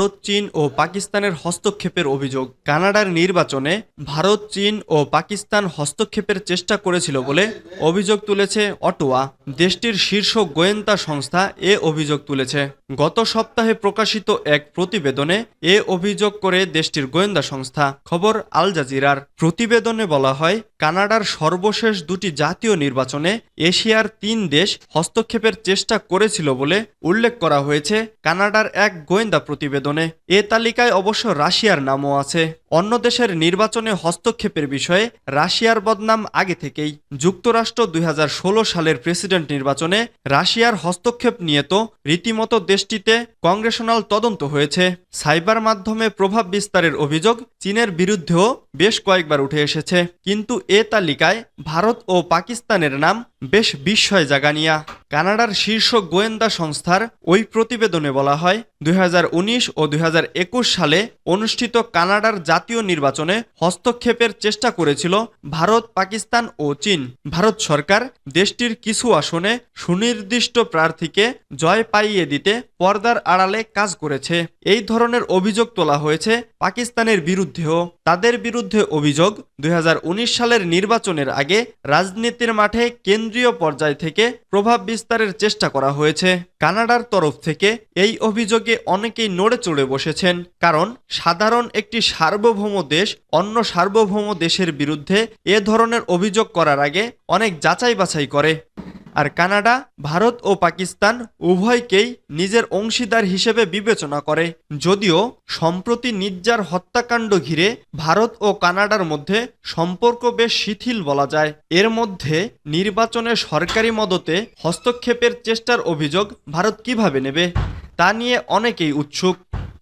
ভারত, চীন ও পাকিস্তানের হস্তক্ষেপের অভিযোগ। কানাডার নির্বাচনে ভারত, চীন ও পাকিস্তান হস্তক্ষেপের চেষ্টা করেছিল বলে অভিযোগ তুলেছে অটোয়া। দেশটির শীর্ষ গোয়েন্দা সংস্থা এ অভিযোগ তুলেছে। গত সপ্তাহে প্রকাশিত এক প্রতিবেদনে এ অভিযোগ করে দেশটির গোয়েন্দা সংস্থা। খবর আল জাজিরার। প্রতিবেদনে বলা হয়, কানাডার সর্বশেষ দুটি জাতীয় নির্বাচনে এশিয়ার তিন দেশ হস্তক্ষেপের চেষ্টা করেছিল বলে উল্লেখ করা হয়েছে। কানাডার এক গোয়েন্দা প্রতিবেদনে। এ তালিকায় অবশ্য রাশিয়ার নামও আছে। অন্য দেশের নির্বাচনে হস্তক্ষেপের বিষয়ে রাশিয়ার বদনাম আগে থেকেই। যুক্তরাষ্ট্র দুই হাজার ষোলো সালের প্রেসিডেন্ট নির্বাচনে রাশিয়ার হস্তক্ষেপ নিয়ে তো রীতিমতো দেশটিতে কংগ্রেশনাল তদন্ত হয়েছে। সাইবার মাধ্যমে প্রভাব বিস্তারের অভিযোগ চীনের বিরুদ্ধেও বেশ কয়েকবার উঠে এসেছে। কিন্তু এ তালিকায় ভারত ও পাকিস্তানের নাম বেশ বিস্ময় জাগানিয়া। কানাডার শীর্ষ গোয়েন্দা সংস্থার ওই প্রতিবেদনে বলা হয়, দুই হাজার উনিশ ও দুই হাজার একুশ সালে অনুষ্ঠিত কানাডার জাতীয় নির্বাচনে হস্তক্ষেপের চেষ্টা করেছিল ভারত, পাকিস্তান ও চীন। ভারত সরকার দেশটির কিছু আসনে সুনির্দিষ্ট প্রার্থীকে জয় পাইয়ে দিতে পর্দার আড়ালে কাজ করেছে। এই ধরনের অভিযোগ তোলা হয়েছে পাকিস্তানের বিরুদ্ধেও। তাদের বিরুদ্ধে অভিযোগ দু হাজার উনিশ সালের নির্বাচনের আগে রাজনীতির মাঠে কেন্দ্রীয় পর্যায় থেকে প্রভাব বিস্তারের চেষ্টা করা হয়েছে। কানাডার তরফ থেকে এই অভিযোগে অনেকেই নড়ে চড়ে বসেছেন, কারণ সাধারণ একটি সার্বভৌম দেশ অন্য সার্বভৌম দেশের বিরুদ্ধে এ ধরনের অভিযোগ করার আগে অনেক যাচাই বাছাই করে। আর কানাডা, ভারত ও পাকিস্তান উভয়কেই নিজের অংশীদার হিসেবে বিবেচনা করে। যদিও সম্প্রতি নির্জার হত্যাকাণ্ড ঘিরে ভারত ও কানাডার মধ্যে সম্পর্ক বেশ শিথিল বলা যায়। এর মধ্যে নির্বাচনে সরকারি মদতে হস্তক্ষেপের চেষ্টার অভিযোগ ভারত কীভাবে নেবে, তা নিয়ে অনেকেই উৎসুক।